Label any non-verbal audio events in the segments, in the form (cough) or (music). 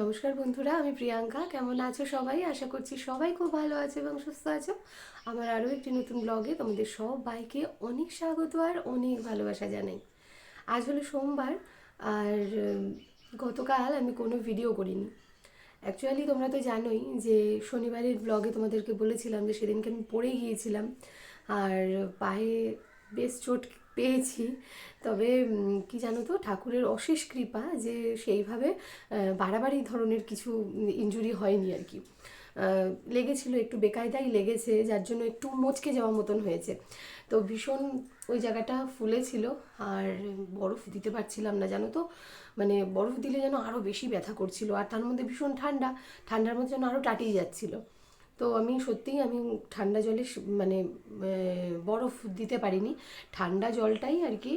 নমস্কার বন্ধুরা, আমি প্রিয়াঙ্কা। কেমন আছো সবাই? আশা করছি সবাই খুব ভালো আছে এবং সুস্থ আছো। আমার আরও একটি নতুন ব্লগে তোমাদের সবাইকে অনেক স্বাগত আর অনেক ভালোবাসা জানাই। আজ হলো সোমবার, আর গতকাল আমি কোনো ভিডিও করিনি। অ্যাকচুয়ালি তোমরা তো জানোই যে শনিবারের ব্লগে তোমাদেরকে বলেছিলাম যে সেদিনকে আমি পড়ে গিয়েছিলাম। আর পায়ে বেশ চোট পেয়েছি। তবে কি জানো তো ঠাকুরের অশেষ কৃপা যে সেইভাবে বাড়াবাড়ি ধরনের কিছু ইনজুরি হয়নি আর কি। লেগেছিল, একটু বেকায়দাই লেগেছে, যার জন্য একটু মচকে যাওয়া মতন হয়েছে। তো ভীষণ ওই জায়গাটা ফুলেছিল, আর বরফ দিতে পারছিলাম না, জানো তো? মানে বরফ দিলে যেন আরও বেশি ব্যথা করছিল, আর তার মধ্যে ভীষণ ঠান্ডা। ঠান্ডার মধ্যে যেন আরও টাটিয়ে যাচ্ছিল। তো আমি সত্যিই আমি ঠান্ডা জলে মানে বরফ দিতে পারিনি। ঠান্ডা জলটাই আর কি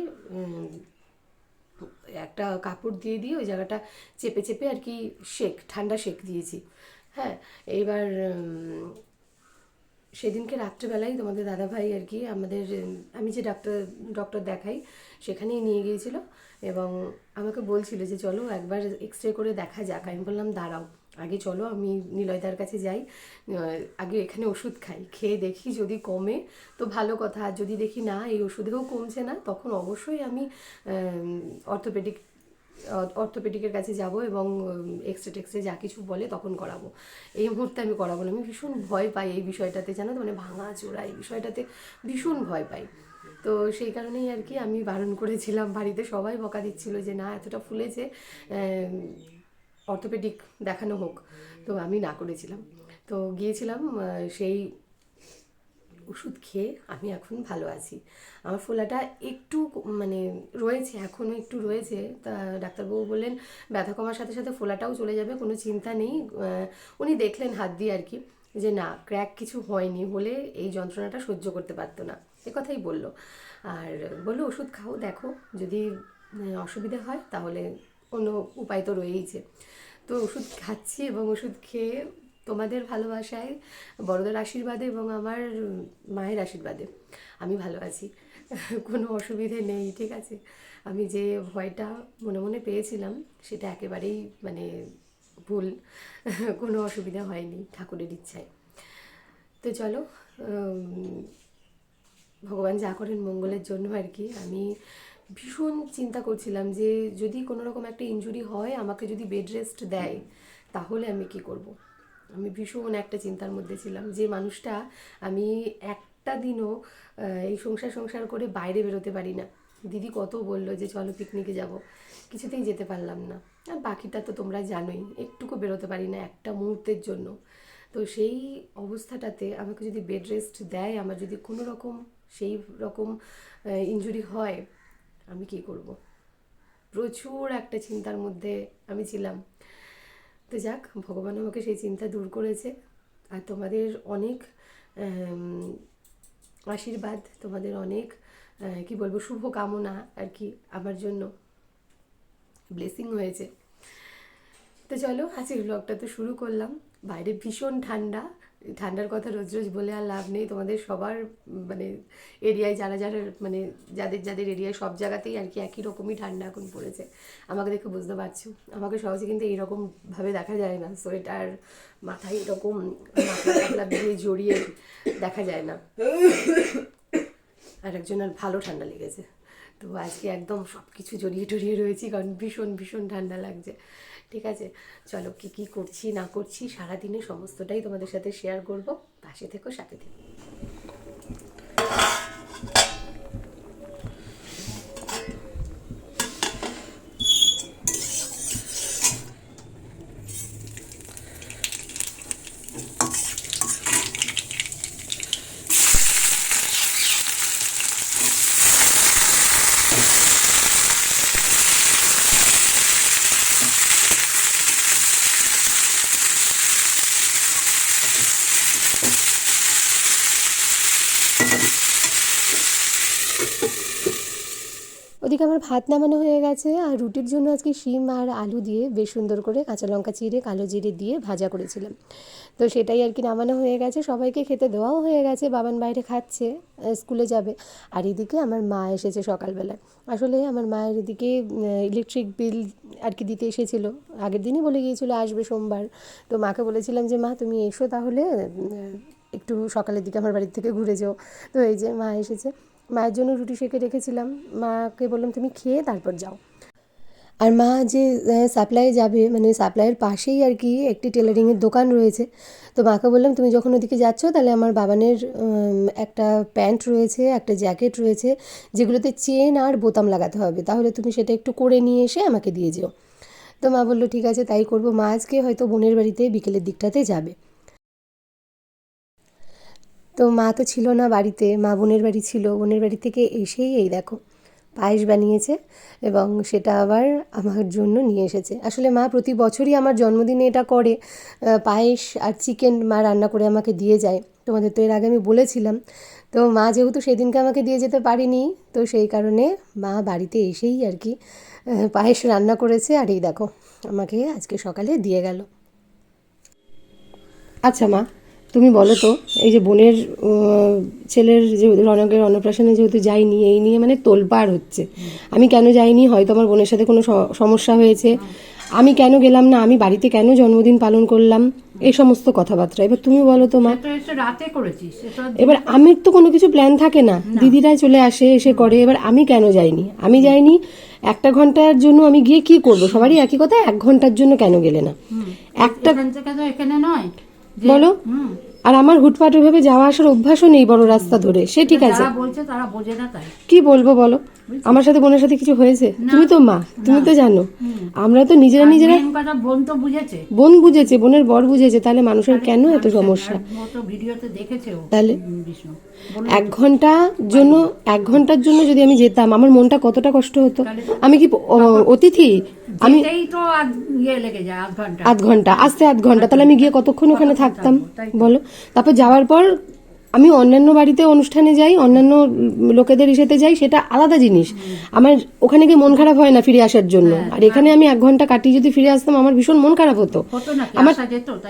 একটা কাপড় দিয়ে দিয়ে ওই জায়গাটা চেপে চেপে আর কি শেক ঠান্ডা শেক দিয়েছি। হ্যাঁ এইবার সেদিনকে রাত্রেবেলায় তোমাদের দাদাভাই আর কি আমাদের, আমি যে ডাক্তার, ডক্টর দেখাই, সেখানেই নিয়ে গিয়েছিল এবং আমাকে বলছিল যে চলো একবার এক্স রে করে দেখা যাক। আমি বললাম, দাঁড়াও। আগে চলো, আমি নিলয়দার কাছে যাই। আগে এখানে ওষুধ খাই। খেয়ে দেখি যদি কমে, তো ভালো কথা। আর যদি দেখি না, এই ওষুধেও কমছে না, তখন অবশ্যই আমি অর্থোপেডিক অর্থোপেডিকের কাছে যাব এবং এক্সরে টেক্সরে যা কিছু বলে তখন করাবো। এই মুহূর্তে আমি করাবো না। আমি ভীষণ ভয় পাই এই বিষয়টাতে, জানো মানে ভাঙা চোরা, এই বিষয়টাতে ভীষণ ভয় পাই। তো সেই কারণেই আর কি আমি বারণ করেছিলাম বাড়িতে। সবাই বকা দিচ্ছিল যে, না, এতটা ফুলেছে। অর্থোপেডিক দেখানো হোক। তো আমি না করেছিলাম। তো গিয়েছিলাম সেই ওষুধ খেয়ে আমি এখন ভালো আছি। আমার ফোলাটা একটু মানে রয়েছে এখনও একটু রয়েছে। তা ডাক্তারবাবু বললেন, ব্যথা কমার সাথে সাথে ফোলাটাও চলে যাবে, কোনো চিন্তা নেই। উনি দেখলেন হাত দিয়ে আর কি, যে না ক্র্যাক কিছু হয়নি বলে এই যন্ত্রণাটা সহ্য করতে পারতো না। এ কথাই বলল। আর বলল, ওষুধ খাও, দেখো, যদি অসুবিধা হয় তাহলে কোনো উপায় তো রয়েইছে তো ওষুধ খাচ্ছি এবং ওষুধ খেয়ে তোমাদের ভালোবাসায়, বড়দের আশীর্বাদে এবং আমার মায়ের আশীর্বাদে আমি ভালো আছি। কোনো অসুবিধে নেই, ঠিক আছে? আমি যে ভয়টা মনে মনে পেয়েছিলাম, সেটা একেবারেই মানে ভুল, কোনো অসুবিধা হয়নি ঠাকুরের ইচ্ছায়। তো চলো ভগবান যা করেন মঙ্গলের জন্য আর কি। আমি ভীষণ চিন্তা করছিলাম যে যদি কোনো রকম একটা ইনজুরি হয়, আমাকে যদি বেড রেস্ট দেয়, তাহলে আমি কি করব। আমি ভীষণ একটা চিন্তার মধ্যে ছিলাম যে মানুষটা, আমি একটা দিনও এই সংসার সংসার করে বাইরে বেরোতে পারি না। দিদি কত বলল যে চলো পিকনিকে যাব। কিছুতেই যেতে পারলাম না। আর বাকিটা তো তোমরা জানোই, একটুকু বেরোতে পারি না একটা মুহূর্তের জন্য। তো সেই অবস্থাটাতে আমাকে যদি বেড রেস্ট দেয়, আমার যদি কোনো রকম সেই রকম ইনজুরি হয় আমি কি করব? প্রচুর একটা চিন্তার মধ্যে আমি ছিলাম। তো যাক, ভগবান আমাকে সেই চিন্তা দূর করেছে। আর তোমাদের অনেক আশীর্বাদ, তোমাদের অনেক কি বলব শুভ কামনা আর কি আমার জন্য। ব্লেসিং হয়েছে। তো চলো, আজকের ব্লগটা তো শুরু করলাম। বাইরে ভীষণ ঠান্ডা। ঠান্ডার কথা রোজ রোজ বলে আর লাভ নেই। তোমাদের সবার মানে এরিয়ায় যারা যারা মানে যাদের যাদের এরিয়ায় সব জায়গাতেই আর কি একই রকমই ঠান্ডা এখন পড়েছে। আমাকে দেখে বুঝতে পারছ। আমাকে সহজে কিন্তু এইরকম ভাবে দেখা যায় না। সোয়েটার, মাথায় এরকম মাথা দিয়ে জড়িয়ে দেখা যায় না। আর একজনের ভালো ঠান্ডা লেগেছে। তো আজকে একদম সব কিছু জড়িয়ে টড়িয়ে রয়েছি, কারণ ভীষণ ভীষণ ঠান্ডা লাগছে। ঠিক আছে? চলো কি কি করছি, না করছি, সারাদিনে সমস্তটাই তোমাদের সাথে শেয়ার করব। পাশে থেকো, সাথে থেকো। ওইদিকে আমার ভাত নামানো হয়ে গেছে, আর রুটির জন্য আজকে শিম আর আলু দিয়ে বেশ সুন্দর করে কাঁচা লঙ্কা চিড়ে, কালো জিরে দিয়ে ভাজা করেছিলাম। তো সেটাই আর কি নামানো হয়ে গেছে, সবাইকে খেতে দেওয়াও হয়ে গেছে, বাবান বাইরে খাচ্ছে স্কুলে যাবে। আর এদিকে আমার মা এসেছে সকালবেলায়। আসলে আমার মায়ের এদিকে ইলেকট্রিক বিল আর কি দিতে এসেছিল। আগের দিনই বলে গিয়েছিল আসবে সোমবার। তো মাকে বলেছিলাম যে, মা, তুমি এসো তাহলে একটু সকালের দিকে আমার বাড়ির থেকে ঘুরে যাও। তো এই যে মা এসেছে। মায়ের জন্য রুটি সেঁকে রেখেছিলাম। মাকে বললাম, তুমি খেয়ে তারপর যাও। আর মা যে সাপ্লাই যাবে মানে সাপ্লাইয়ের পাশেই আর কি একটি টেলারিংয়ের দোকান রয়েছে। তো মাকে বললাম, তুমি যখন ওদিকে যাচ্ছ, তাহলে আমার বাবানের একটা প্যান্ট রয়েছে, একটা জ্যাকেট রয়েছে, যেগুলোতে চেন আর বোতাম লাগাতে হবে। তাহলে তুমি সেটা একটু করে নিয়ে এসে আমাকে দিয়ে যেও। তো মা বলল, ঠিক আছে, তাই করব। মা আজকে হয়তো বোনের বাড়িতে বিকেলের দিকটাতে যাবে। তো মা তো ছিল না বাড়িতে, মা বোনের বাড়ি ছিল। বোনের বাড়ি থেকে এসেই এই দেখো, পায়েস বানিয়েছে এবং সেটা আবার আমার জন্য নিয়ে এসেছে। আসলে মা প্রতি বছরই আমার জন্মদিনে এটা করে পায়েস আর চিকেন মা রান্না করে আমাকে দিয়ে যায়। তোমাদের তো এর আগে আমি বলেছিলাম। তো মা যেহেতু সেদিনকে আমাকে দিয়ে যেতে পারিনি, তো সেই কারণে মা বাড়িতে এসেই আর কি পায়েস রান্না করেছে আর এই দেখো, আমাকে আজকে সকালে দিয়ে গেল। আচ্ছা মা তুমি বলো তো এই যে বোনের ছেলের যে রনকের অন্নপ্রাশনে যেহেতু যাইনি এই নিয়ে মানে তোলপাড় হচ্ছে। আমি কেন যাইনি? হয়তো আমার বোনের সাথে কোনো সমস্যা হয়েছে। আমি কেন গেলাম না? আমি বাড়িতে কেন জন্মদিন পালন করলাম? এই সমস্ত কথাবার্তা। এবার তুমি বলো তো মা। রাতে করেছিস এবার আমি তো কোনো কিছু প্ল্যান থাকে না। দিদিরা চলে আসে এসে করে। এবার আমি কেন যাইনি? আমি যাইনি একটা ঘণ্টার জন্য আমি গিয়ে কি করব? সবারই একই কথা এক ঘণ্টার জন্য কেন গেলে না? একটা এখান নয়। বলো। আর আমার হুটপাট ওইভাবে যাওয়া আসার অভ্যাসও নেই বড় রাস্তা ধরে। সে ঠিক আছে। বলছে তারা বোঝে না তাই। কি বলব বলো? আমার সাথে বোনের সাথে কিছু হয়েছে? তুমি তো মা তুমি তো জানো। আমরা তো নিজেরা নিজেরা বোন তো বুঝেছে। বোন বুঝেছে বোনের বর বুঝেছে তাহলে মানুষের কেন এত সমস্যা? ভিডিওতে দেখেছে তাহলে এক ঘণ্টা জন্য এক ঘণ্টার জন্য যদি আমি যেতাম আমার মনটা কতটা কষ্ট হতো? আমি কি অতিথি? আমি তো ইয়ে লেগে যায় আধ ঘণ্টা। আধ ঘণ্টা আসতে আধ ঘণ্টা। তাহলে আমি গিয়ে কতক্ষণ ওখানে থাকতাম? বলো। তারপর যাওয়ার পর আমি অন্যান্য বাড়িতে অনুষ্ঠানে যাই অন্যান্য লোকেদের ইসেতে যাই সেটা আলাদা জিনিস। আমার ওখানে গিয়ে মন খারাপ হয় না ফিরে আসার জন্য। আর এখানে আমি এক ঘণ্টা কাটিয়ে যদি ফিরে আসতাম আমার ভীষণ মন খারাপ হতো। আমার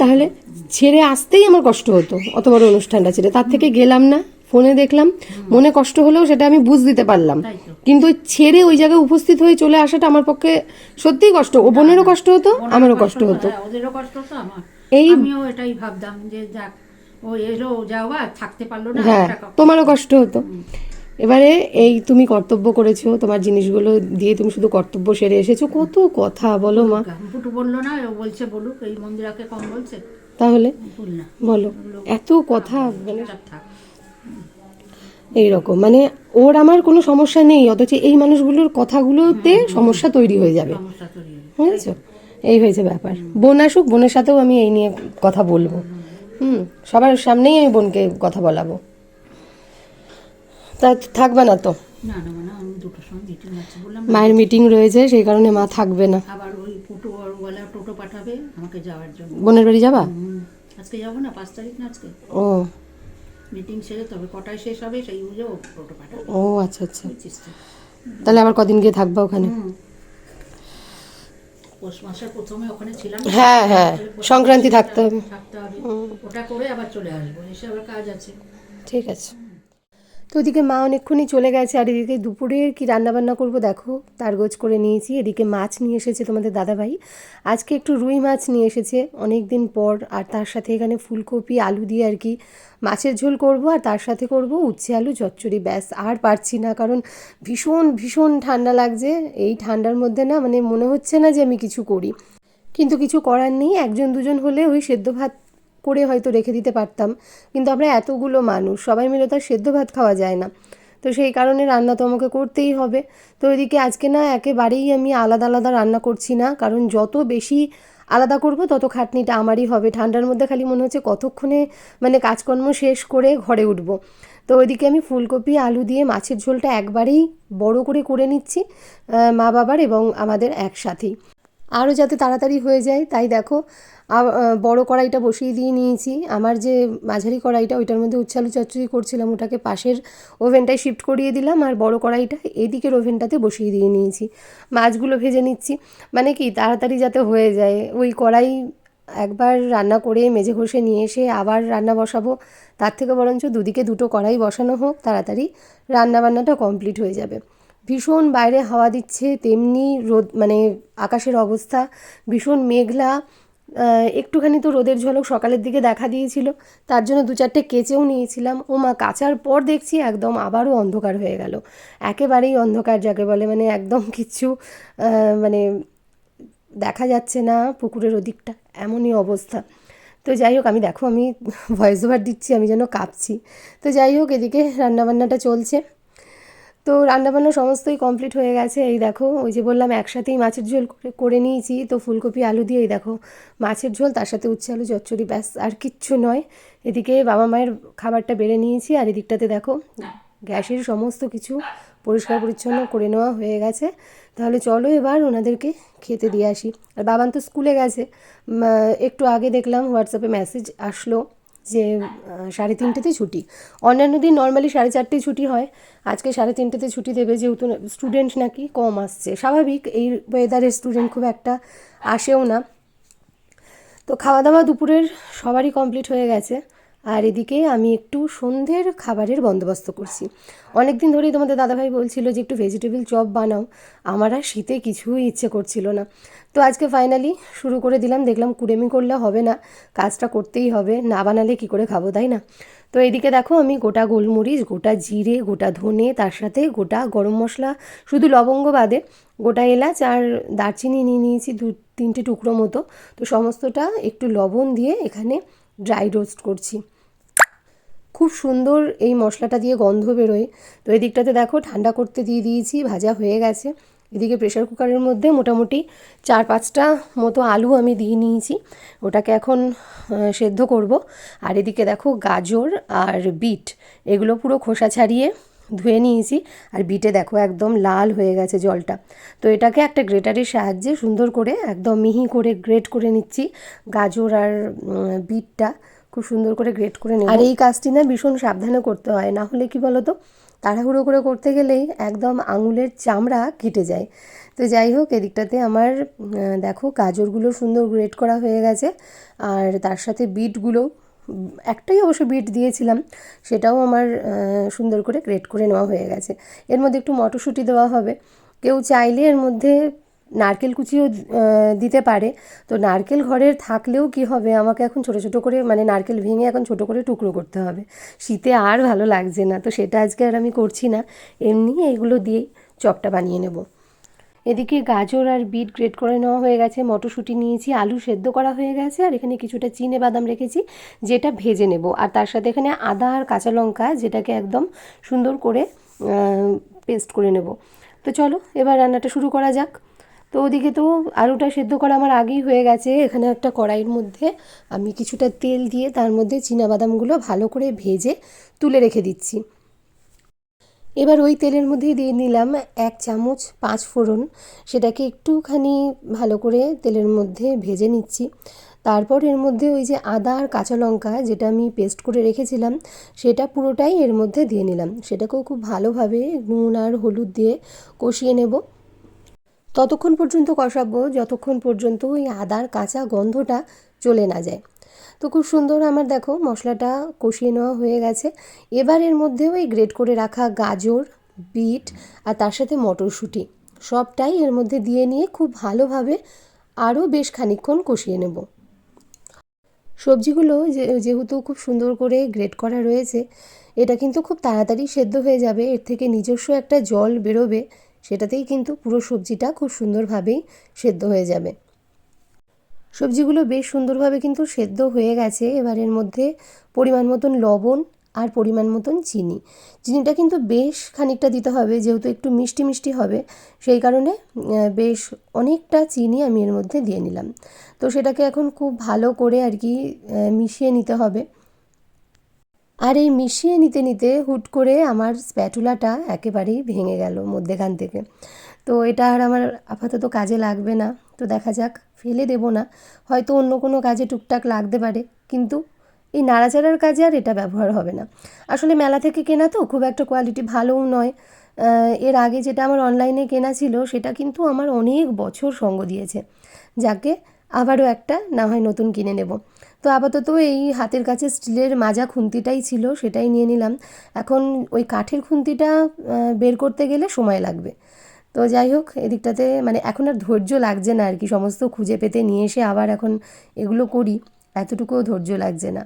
তাহলে ছেড়ে আসতেই আমার কষ্ট হতো অত বড় অনুষ্ঠানটা ছেড়ে। তার থেকে গেলাম না। ফোনে দেখলাম মনে কষ্ট হলেও সেটা আমি বুঝ দিতে পারলাম। কিন্তু ওই ছেড়ে ওই জায়গায় উপস্থিত হয়ে চলে আসাটা আমার পক্ষে সত্যিই কষ্ট। ও বোনেরও কষ্ট হতো আমারও কষ্ট হতো। হ্যাঁ, ওদেরও কষ্ট তো আমার। এই- আমিও এটাই ভাবতাম যে যাক ও এলো যাওয়া থাকতে পারল না হ্যাঁ তোমারও কষ্ট হতো। এবারে এই তুমি কর্তব্য করেছ তোমার জিনিসগুলো দিয়ে তুমি শুধু কর্তব্য সেরে এসেছ। কত কথা বলো মা। পুটু বলল না ও বলছে বলুক এই মন্দিরাকে কম বলছে। তাহলে বলো এত কথা মানে থাক। এইরকম। মানে ওর আমার কোনো সমস্যা নেই অথচ এই মানুষগুলোর কথাগুলোতে সমস্যা তৈরি হয়ে যাবে। বুঝেছ? এই হয়েছে ব্যাপার। বোন আসুক বোনের সাথেও আমি এই নিয়ে কথা বলব। হুম সবার সামনেই আমি বোনকে কথা বলাবো। তা থাকবে না তো? মায়ের মিটিং রয়েছে সেই কারণে মা থাকবে না। আবার ওই পুটু টোটো পাঠাবে আমাকে যাওয়ার জন্য। বোনের বাড়ি যাবা? আজকে যাব না পাঁচ তারিখ না আজকে? ও মিটিং সেরে তবে কটায় শেষ হবে সেই বুঝে টোটো পাঠাবে। ও আচ্ছা আচ্ছা। তাহলে আবার কদিন গিয়ে থাকবা ওখানে। পৌষ মাসের প্রথমে ওখানে ছিলাম। হ্যাঁ হ্যাঁ। সংক্রান্তি থাকতে হবে। থাকতে হবে। ওটা করে আবার চলে আসব এসে আবার কাজ আছে। ঠিক আছে। তো ওদিকে মা অনেকক্ষণই চলে গেছে, আর এদিকে দুপুরের কি রান্নাবান্না করব দেখো, তার গোছ করে নিয়েছি, এদিকে মাছ নিয়ে এসেছে তোমাদের দাদাভাই। আজকে একটু রুই মাছ নিয়ে এসেছে অনেক দিন পর, আর তার সাথে এখানে ফুলকপি, আলু দিয়ে আর কি মাছের ঝোল করব, আর তার সাথে করব উচ্ছে আলু চচ্চড়ি, ব্যাস, আর পারছি না, কারণ ভীষণ ভীষণ ঠান্ডা লাগছে, এই ঠান্ডার মধ্যে না মানে মনে হচ্ছে না যে আমি কিছু করি। কিন্তু কিছু করার নেই, একজন দুজন হলে ওই সেদ্ধ ভাত করে হয়তো রেখে দিতে পারতাম। কিন্তু আমরা এতগুলো মানুষ, সবাই মিলে তো আর সেদ্ধ ভাত খাওয়া যায় না। তো সেই কারণে রান্না তো আমাকে করতেই হবে। তো ওইদিকে আজকে না একেবারেই আমি আলাদা আলাদা রান্না করছি না, কারণ যত বেশি আলাদা করব, তত খাটনিটা আমারই হবে। ঠান্ডার মধ্যে খালি মনে হচ্ছে কতক্ষণে মানে কাজকর্ম শেষ করে ঘরে উঠবো। তো ওইদিকে আমি ফুলকপি, আলু দিয়ে মাছের ঝোলটা একবারেই বড় করে করে নিচ্ছি মা বাবার এবং আমাদের একসাথেই। আরও যাতে তাড়াতাড়ি হয়ে যায়, তাই দেখো। বড় কড়াইটা বসিয়ে দিয়ে নিয়েছি। আমার যে মাঝারি কড়াইটা, ওইটার মধ্যে উচ্ছালু চচ্চড়ি করছিলাম, ওটাকে পাশের ওভেনটায় শিফট করিয়ে দিলাম, আর বড় কড়াইটা এদিকের ওভেনটাতে বসিয়ে দিয়ে নিয়েছি। মাছগুলো ভেজে নিচ্ছি। মানে কি, তাড়াতাড়ি যাতে হয়ে যায়। ওই কড়াই একবার রান্না করে মেজে ঘষে নিয়ে এসে আবার রান্না বসাবো। তার থেকে বরঞ্চ দুদিকে দুটো কড়াই বসানো হোক, তাড়াতাড়ি রান্না বান্নাটা কমপ্লিট হয়ে যাবে। ভীষণ বাইরে হাওয়া দিচ্ছে তেমনি রোদ মানে আকাশের অবস্থা ভীষণ মেঘলা। একটুখানি তো রোদের ঝলক সকালের দিকে দেখা দিয়েছিল তার জন্য দু চারটে কেচেও নিয়েছিলাম। ও মা কাচার পর দেখছি একদম আবারও অন্ধকার হয়ে গেল। একেবারেই অন্ধকার যাকে বলে মানে একদম (laughs) আহ, মানে দেখা যাচ্ছে না পুকুরের ওদিকটা এমনই অবস্থা। তো যাই হোক আমি দেখো আমি (laughs) ভয়েস ওভার দিচ্ছি আমি যেন কাঁপছি। তো যাই হোক এদিকে রান্নাবান্নাটা চলছে। তো রান্নাবান্না সমস্তই কমপ্লিট হয়ে গেছে। এই দেখো, ওই যে বললাম, একসাথেই মাছের ঝোল করে নিয়েছি। তো ফুলকপি, আলু দিয়ে এই দেখো, মাছের ঝোল, তার সাথে উচ্ছে, আলু, চচ্চড়ি, ব্যাস, আর কিচ্ছু নয়। এদিকে বাবা মায়ের খাবারটা বেড়ে নিয়েছি, আর এদিকটাতে দেখো, গ্যাসের সমস্ত কিছু পরিষ্কার পরিচ্ছন্ন করে নেওয়া হয়ে গেছে। তাহলে চলো এবার ওনাদেরকে খেতে দিয়ে আসি। আর বাবান তো স্কুলে গেছে। একটু আগে দেখলাম, হোয়াটসঅ্যাপে মেসেজ আসলো। যে সাড়ে তিনটেতে ছুটি। অন্যান্য দিন নর্মালি সাড়ে চারটেই ছুটি হয়। আজকে সাড়ে তিনটেতে ছুটি দেবে যেহেতু স্টুডেন্ট নাকি কম আসছে। স্বাভাবিক, এই ওয়েদারের স্টুডেন্ট খুব একটা আসেও না। তো খাওয়া দাওয়া দুপুরের সবারই কমপ্লিট হয়ে গেছে। আর এদিকে আমি একটু সন্ধ্যের খাবারের বন্দোবস্ত করছি। অনেক দিন ধরেই তোমাদের দাদাভাই বলছিল যে, একটু ভেজিটেবল চপ বানাও। আমার আর শীতে কিছুই ইচ্ছে করছিল না। তো আজকে ফাইনালি শুরু করে দিলাম, দেখলাম কুড়েমি করলে হবে না, কাজটা করতেই হবে, না বানালে কি করে খাব, তাই না? তো এদিকে দেখো আমি গোটা গোলমরিচ, গোটা জিরে, গোটা ধনে, তার সাথে গোটা গরম মশলা, শুধু লবঙ্গ বাদে গোটা এলাচ আর দারচিনি নিয়ে নিয়েছি দু তিনটে টুকরো মতো। তো সমস্তটা একটু লবণ দিয়ে এখানে ড্রাই রোস্ট করছি। খুব সুন্দর এই মশলাটা দিয়ে গন্ধ বেরোয়। তো এদিকটাতে দিকটাতে দেখো ঠান্ডা করতে দিয়ে দিয়েছি, ভাজা হয়ে গেছে। এদিকে প্রেশার কুকারের মধ্যে মোটামুটি চার পাঁচটা মতো আলু আমি দিয়ে নিয়েছি। ওটাকে এখন সেদ্ধ করব। আর এদিকে দেখো গাজর আর বিট, এগুলো পুরো খোসা ছাড়িয়ে ধুয়ে নিয়েছি আর বিটে দেখো একদম লাল হয়ে গেছে জলটা। তো এটাকে একটা গ্রেটারের সাহায্যে সুন্দর করে একদম মিহি করে গ্রেট করে নিচ্ছি। গাজর আর বিটটা খুব সুন্দর করে গ্রেট করে নেব। আর এই কাজটি না ভীষণ সাবধানে করতে হয়, না হলে কি বলো তো তাড়াহুড়ো করে করতে গেলেই একদম আঙুলের চামড়া কেটে যায়। তো যাই হোক, এদিকটাতে আমার দেখো গাজরগুলো সুন্দর গ্রেট করা হয়ে গেছে। আর তার সাথে বিটগুলো একটাই অবশ্য বিট দিয়েছিলাম, সেটাও আমার সুন্দর করে গ্রেট করে নেওয়া হয়ে গেছে। এর মধ্যে একটু মটরশুঁটি দেওয়া হবে। কেউ চাইলে এর মধ্যে নারকেল কুচিও দিতে পারে। তো নারকেল ঘরের থাকলেও কি হবে? আমাকে এখন ছোট ছোট করে মানে নারকেল ভেঙে এখন ছোট করে টুকরো করতে হবে। শীতে আর ভালো লাগছে না। তো সেটা আজকে আর আমি করছি না। এমনি এইগুলো দিয়েই চপটা বানিয়ে নেব। এদিকে গাজর আর বিট গ্রেট করে নেওয়া হয়ে গেছে, মটরশুঁটি নিয়েছি, আলু সেদ্ধ করা হয়ে গেছে, আর এখানে কিছুটা চিনে বাদাম রেখেছি, যেটা ভেজে নেব। আর তার সাথে এখানে আদা আর কাঁচা লঙ্কা, যেটাকে একদম সুন্দর করে পেস্ট করে নেব। তো চলো, এবার রান্নাটা শুরু করা যাক। তো ওদিকে তো আলুটা সেদ্ধ করা আমার আগেই হয়ে গেছে, এখানে একটা কড়াইয়ের মধ্যে আমি কিছুটা তেল দিয়ে তার মধ্যে বাদামগুলো ভালো করে ভেজে তুলে রেখে দিচ্ছি। এবার ওই তেলের মধ্যেই দিয়ে নিলাম এক চামচ পাঁচ ফোড়ন। সেটাকে একটুখানি ভালো করে তেলের মধ্যে ভেজে নিচ্ছি। তারপর এর মধ্যে ওই যে আদা আর কাঁচা লঙ্কা যেটা আমি পেস্ট করে রেখেছিলাম, সেটা পুরোটাই এর মধ্যে দিয়ে নিলাম। সেটাকেও খুব ভালোভাবে নুন আর হলুদ দিয়ে কষিয়ে নেব। ততক্ষণ পর্যন্ত কষাবো, যতক্ষণ পর্যন্ত ওই আদার কাঁচা গন্ধটা চলে না যায়। তো খুব সুন্দর আমার দেখো মশলাটা কষিয়ে নেওয়া হয়ে গেছে। এবার এর মধ্যে ওই গ্রেট করে রাখা গাজর, বিট আর তার সাথে মটরশুঁটি সবটাই এর মধ্যে দিয়ে নিয়ে খুব ভালোভাবে আরও বেশ খানিকক্ষণ কষিয়ে নেব। সবজিগুলো যেহেতু খুব সুন্দর করে গ্রেট করা রয়েছে, এটা কিন্তু খুব তাড়াতাড়ি সেদ্ধ হয়ে যাবে, এর থেকে নিজস্ব একটা জল বেরোবে, সেটাতেই কিন্তু পুরো সবজিটা খুব সুন্দরভাবেই সেদ্ধ হয়ে যাবে। সবজিগুলো বেশ সুন্দরভাবে কিন্তু সেদ্ধ হয়ে গেছে। এবার এর মধ্যে পরিমাণ মতন লবণ আর পরিমাণ মতন চিনি। চিনিটা কিন্তু বেশ খানিকটা দিতে হবে, যেহেতু একটু মিষ্টি মিষ্টি হবে। সেই কারণে বেশ অনেকটা চিনি আমি এর মধ্যে দিয়ে নিলাম। তো সেটাকে এখন খুব ভালো করে আর কি মিশিয়ে নিতে হবে। আর এই মিশিয়ে নিতে নিতে হুট করে আমার স্প্যাটুলাটা একেবারেই ভেঙে গেল মধ্যেখান থেকে। তো এটা আর আমার আপাতত কাজে লাগবে না। তো দেখা যাক, ফেলে দেবো না। হয়তো অন্য কোনো কাজে টুকটাক লাগতে পারে, কিন্তু এই নাড়াচাড়ার কাজে আর এটা ব্যবহার হবে না। আসলে মেলা থেকে কেনা তো, খুব একটা কোয়ালিটি ভালোও নয়। এর আগে যেটা আমার অনলাইনে কেনা ছিল, সেটা কিন্তু আমার অনেক বছর সঙ্গ দিয়েছে। যাকে আবারও একটা, না হয় নতুন কিনে নেব। তো আপাতত এই হাতের কাছে স্টিলের মাজা খুন্তিটাই ছিল, সেটাই নিয়ে নিলাম। এখন ওই কাঠের খুন্তিটা বের করতে গেলে সময় লাগবে। তো যাই হোক এদিকটাতে মানে এখন আর ধৈর্য লাগছে না আর কি সমস্ত খুঁজে পেতে নিয়ে এসে আবার এখন এগুলো করি এতটুকুও ধৈর্য লাগছে না।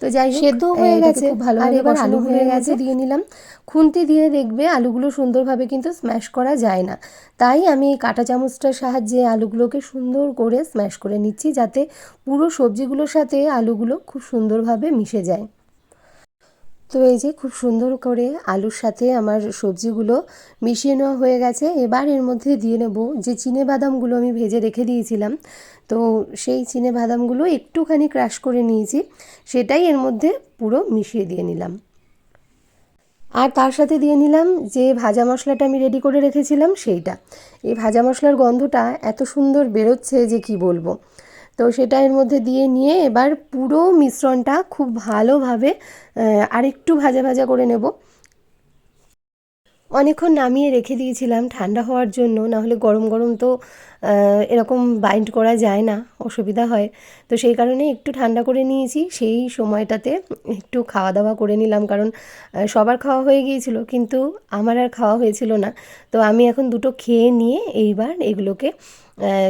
তো যাই হোক সেদ্ধ হয়ে গেছে, খুব ভালোভাবে আর এবার আলু হয়ে গেছে। দিয়ে নিলাম। খুন্তি দিয়ে দেখবে আলুগুলো সুন্দরভাবে কিন্তু স্ম্যাশ করা যায় না। তাই আমি কাঁটা চামচটার সাহায্যে আলুগুলোকে সুন্দর করে স্ম্যাশ করে নিচ্ছি যাতে পুরো সবজিগুলোর সাথে আলুগুলো খুব সুন্দরভাবে মিশে যায়। তো এই যে খুব সুন্দর করে আলুর সাথে আমার সবজিগুলো মিশিয়ে নেওয়া হয়ে গেছে। এবার এর মধ্যে দিয়ে নেব যে চিনে বাদামগুলো আমি ভেজে রেখে দিয়েছিলাম। তো সেই চিনে বাদামগুলো একটুখানি ক্রাশ করে নিয়েছি, সেটাই এর মধ্যে পুরো মিশিয়ে দিয়ে নিলাম। আর তার সাথে দিয়ে নিলাম যে ভাজা মশলাটা আমি রেডি করে রেখেছিলাম, সেইটা। এই ভাজা মশলার গন্ধটা এত সুন্দর বেরোচ্ছে যে কি বলব? তো সেটা এর মধ্যে দিয়ে নিয়ে এবার পুরো মিশ্রণটা খুব ভালোভাবে আরেকটু ভাজা ভাজা করে নেব। অনেকক্ষণ নামিয়ে রেখে দিয়েছিলাম ঠান্ডা হওয়ার জন্য, না হলে গরম গরম তো এরকম বাইন্ড করা যায় না, অসুবিধা হয়। তো সেই কারণে একটু ঠান্ডা করে নিয়েছি, সেই সময়টাতে একটু খাওয়া দাওয়া করে নিলাম, কারণ সবার খাওয়া হয়ে গিয়েছিল, কিন্তু আমার আর খাওয়া হয়েছিল না। তো আমি এখন দুটো খেয়ে নিয়ে এইবার এগুলোকে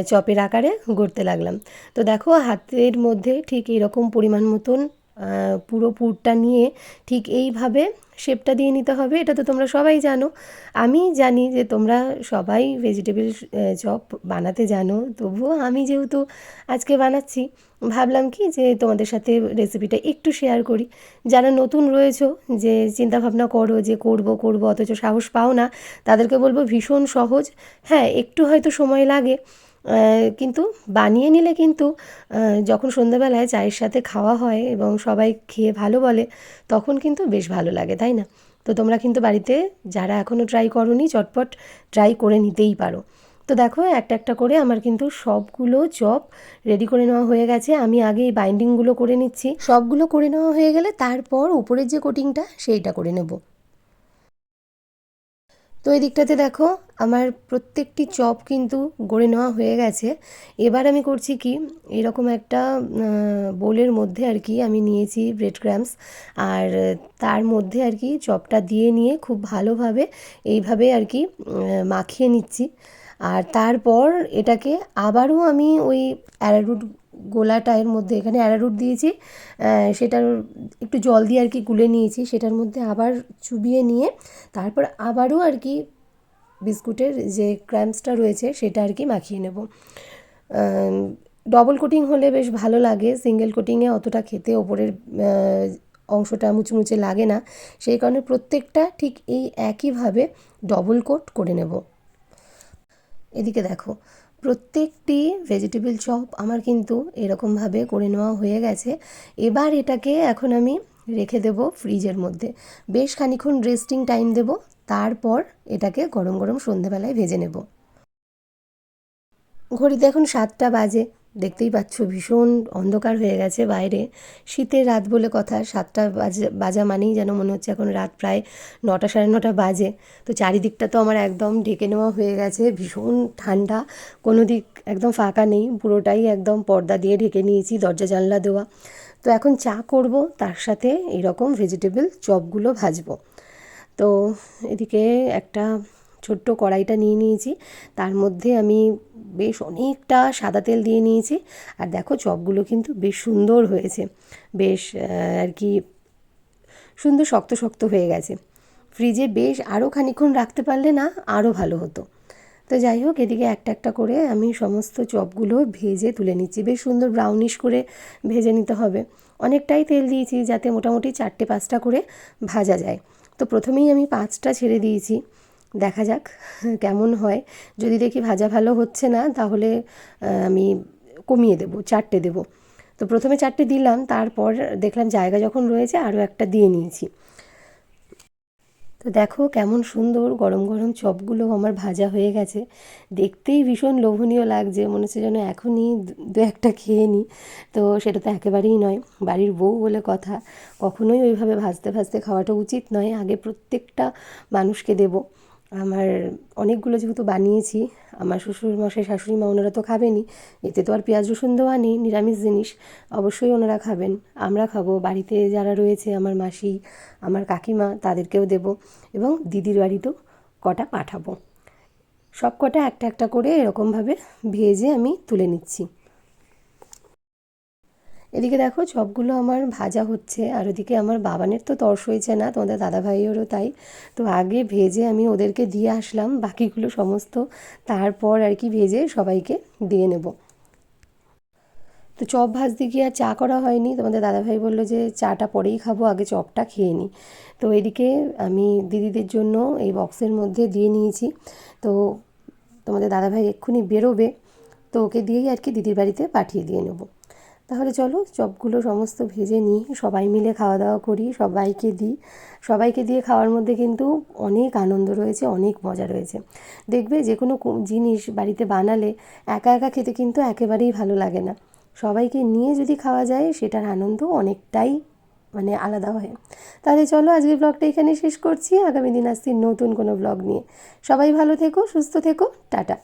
চপের আকারে গড়তে লাগলাম। তো দেখো, হাতের মধ্যে ঠিক এরকম পরিমাণ মতন পুরো পুরটা নিয়ে ঠিক এইভাবে শেপটা দিয়ে নিতে হবে, এটা তো তোমরা সবাই জানো। আমি জানি যে তোমরা সবাই ভেজিটেবল চপ বানাতে জানো, তবুও আমি যেহেতু আজকে বানাচ্ছি, ভাবলাম কি যে তোমাদের সাথে রেসিপিটা একটু শেয়ার করি। যারা নতুন রয়েছো, যে চিন্তা ভাবনা করো যে করব করব, অথচ সাহস পাও না, তাদেরকে বলব ভীষণ সহজ। হ্যাঁ একটু হয়তো সময় লাগে কিন্তু বানিয়ে নিলে কিন্তু যখন সন্ধ্যাবেলায় চায়ের সাথে খাওয়া হয় এবং সবাই খেয়ে ভালো বলে, তখন কিন্তু বেশ ভালো লাগে, তাই না? তো তোমরা কিন্তু বাড়িতে যারা এখনও ট্রাই করোনি, চটপট ট্রাই করে নিতেই পারো। তো দেখো, একটা একটা করে আমার কিন্তু সবগুলো চপ রেডি করে নেওয়া হয়ে গেছে। আমি আগে এই বাইন্ডিংগুলো করে নিচ্ছি। সবগুলো করে নেওয়া হয়ে গেলে তারপর উপরের যে কোটিংটা সেইটা করে নেব। তো এই দিকটাতে দেখো, আমার প্রত্যেকটি চপ কিন্তু গড়ে নেওয়া হয়ে গেছে। এবার আমি করছি কি, এরকম একটা বোলের মধ্যে আর কি আমি নিয়েছি ব্রেড ক্রামস আর তার মধ্যে আর কি চপটা দিয়ে নিয়ে খুব ভালোভাবে এইভাবে আর কি মাখিয়ে নিচ্ছি। আর তারপর এটাকে আবারও আমি ওই অ্যারারুট গোলাটা এর মধ্যে এখানে অ্যারারুট দিয়েছি সেটার একটু জল দিয়ে আর কি গুলে নিয়েছি, সেটার মধ্যে আবার চুবিয়ে নিয়ে তারপর আবারও আর কি বিস্কুটের যে ক্র্যাম্পসটা রয়েছে সেটা আর কি মাখিয়ে নেব। ডবল কোটিং হলে বেশ ভালো লাগে সিঙ্গেল কোটিংয়ে অতটা খেতে ওপরের অংশটা মুচমুচে লাগে না, সেই কারণে প্রত্যেকটা ঠিক এই একইভাবে ডবল কোট করে নেব। এদিকে দেখো প্রত্যেকটি ভেজিটেবল চপ আমার কিন্তু এরকমভাবে করে নেওয়া হয়ে গেছে। এবার এটাকে এখন আমি রেখে দেব ফ্রিজের মধ্যে। বেশ খানিক্ষণ রেস্টিং টাইম দেব, তারপর এটাকে গরম গরম সন্ধেবেলায় ভেজে নেব। ঘড়িতে এখন সাতটা বাজে। দেখতেই পাচ্ছ, ভীষণ অন্ধকার হয়ে গেছে বাইরে। শীতের রাত বলে কথা, সাতটা বাজে, বাজা মানেই যেন মনে হচ্ছে এখন রাত প্রায় নটা সাড়ে নটা বাজে। তো চারিদিকটা তো আমার একদম ঢেকে নেওয়া হয়ে গেছে, ভীষণ ঠান্ডা। কোনো দিক একদম ফাঁকা নেই, পুরোটাই একদম পর্দা দিয়ে ঢেকে নিয়েছি, দরজা, জানলা, দেওয়া। তো এখন চা করব, তার সাথে এরকম ভেজিটেবল চপগুলো ভাজবো। তো এদিকে একটা ছোট্ট কড়াইটা নিয়ে নিয়েছি। তার মধ্যে আমি বেশ অনেকটা সাদা তেল দিয়ে নিয়েছি। আর দেখো চপগুলো কিন্তু বেশ সুন্দর হয়েছে। বেশ আর কি সুন্দর শক্ত শক্ত হয়ে গেছে। ফ্রিজে বেশ আরও খানিক্ষণ রাখতে পারলে না আরও ভালো হতো। তো যাই হোক, এদিকে একটা একটা করে আমি সমস্ত চপগুলো ভেজে তুলে নিচ্ছি। বেশ সুন্দর ব্রাউনিশ করে ভেজে নিতে হবে। অনেকটাই তেল দিয়েছি যাতে মোটামুটি চারটে পাঁচটা করে ভাজা যায়। তো প্রথমেই আমি পাঁচটা ছেড়ে দিয়েছি। দেখা যাক কেমন হয়। যদি দেখি ভাজা ভালো হচ্ছে না, তাহলে আমি কমিয়ে দেবো, চারটে দেবো। তো প্রথমে চারটে দিলাম, তারপর দেখলাম জায়গা যখন রয়েছে, আরও একটা দিয়ে নিয়েছি। তো দেখো কেমন সুন্দর গরম গরম চপগুলো আমার ভাজা হয়ে গেছে। দেখতেই ভীষণ লোভনীয় লাগছে, মনে হচ্ছে যেন এখনই দু একটা খেয়ে নিই। তো সেটা তো একেবারেই নয়, বাড়ির বউ বলে কথা। কখনোই ওইভাবে ভাজতে ভাজতে খাওয়াটা উচিত নয়, আগে প্রত্যেকটা মানুষকে দেবো। আমার অনেকগুলো যেহেতু বানিয়েছি, আমার শ্বশুর মশাই শাশুড়ি মা ওনারা তো খাবেনই, এতে তো আর পেঁয়াজ, রসুন দেওয়া নেই, নিরামিষ জিনিস, অবশ্যই ওনারা খাবেন। আমরা খাব, বাড়িতে যারা রয়েছে, আমার মাসি, আমার কাকিমা, তাদেরকেও দেব এবং দিদির বাড়িতেও কটা পাঠাবো। সব কটা একটা একটা করে এরকমভাবে ভেজে আমি তুলে নিচ্ছি। এদিকে দেখো চপগুলো আমার ভাজা হচ্ছে, আর ওদিকে আমার বাবানের তো তর্স হয়েছে না, তোমাদের দাদা ভাইয়েরও তাই। তো আগে ভেজে আমি ওদেরকে দিয়ে আসলাম, বাকিগুলো সমস্ত তারপর আর কি ভেজে সবাইকে দিয়ে নেব। তো চপ ভাজতে গিয়ে আর চা করা হয়নি, তোমাদের দাদাভাই বলল যে চাটা পরেই খাব, আগে চপটা খেয়ে নিই তো এদিকে আমি দিদিদের জন্য এই বক্সের মধ্যে দিয়ে নিয়েছি। তো তোমাদের দাদাভাই এক্ষুনি বেরোবে, তো ওকে দিয়েই আর কি দিদির বাড়িতে পাঠিয়ে দিয়ে নেব। তাহলে চলো চপগুলো সমস্ত ভেজে নিই, সবাই মিলে খাওয়া দাওয়া করি, সবাইকে দিই। সবাইকে দিয়ে খাওয়ার মধ্যে কিন্তু অনেক আনন্দ রয়েছে, অনেক মজা রয়েছে। দেখবে যে কোনো জিনিস বাড়িতে বানালে একা একা খেতে কিন্তু একেবারেই ভালো লাগে না। সবাইকে নিয়ে যদি খাওয়া যায়, সেটার আনন্দ অনেকটাই মানে আলাদা হয়। তাহলে চলো আজকের ব্লগটা এখানে শেষ করছি। আগামী দিন আসছি নতুন কোনো ব্লগ নিয়ে। সবাই ভালো থেকো, সুস্থ থেকো, টাটা।